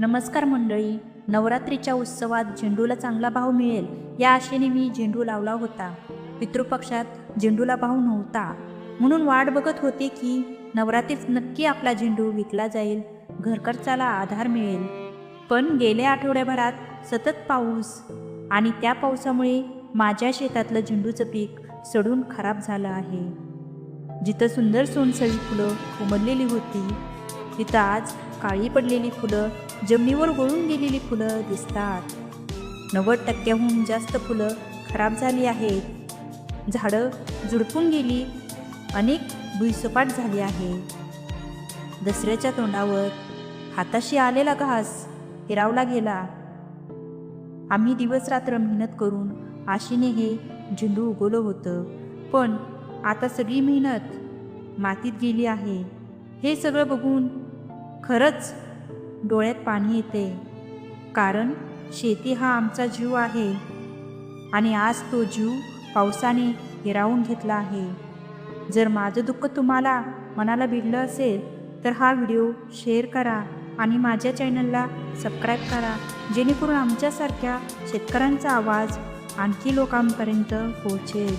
नमस्कार मंडळी. नवरात्रीच्या उत्सवात झेंडूला चांगला भाव मिळेल या आशेने मी झेंडू लावला होता. पितृपक्षात झेंडूला भाव नव्हता. म्हणून वाट बघत होते की नवरात्रीत नक्की आपला झेंडू विकला जाईल घरखर्चाला आधार मिळेल. पण गेल्या आठवड्याभरात सतत पाऊस आणि त्या पावसामुळे माझ्या शेतातलं झेंडूचं पीक सडून खराब झालं आहे. जिथं सुंदर सोनसळी फुलं उमरलेली होती तिथं आज काळी पडलेली फुलं जमिनीवर गळून गेलेली फुलं दिसतात. नव्वद टक्क्याहून जास्त फुलं खराब झाली आहेत. झाडं झुडपून गेली अनेक भुईसपाट झाली आहे दसऱ्याच्या तोंडावर हाताशी आलेला घास हिरावला गेला. आम्ही दिवसरात्र मेहनत करून आशेने हे झेंडू उगवलं होतं पण आता सगळी मेहनत मातीत गेली आहे. हे सगळं बघून खरंच डोळ्यात पाणी येते. कारण शेती हा आमचा जीव आहे. आणि आज तो जीव पावसाने हिरावून घेतला आहे. जर माझं दुःख तुम्हाला मनाला भिडलं असेल तर हा व्हिडिओ शेअर करा आणि माझ्या चॅनलला सबस्क्राईब करा. जेणेकरून आमच्यासारख्या शेतकऱ्यांचा आवाज आणखी लोकांपर्यंत पोहोचेल.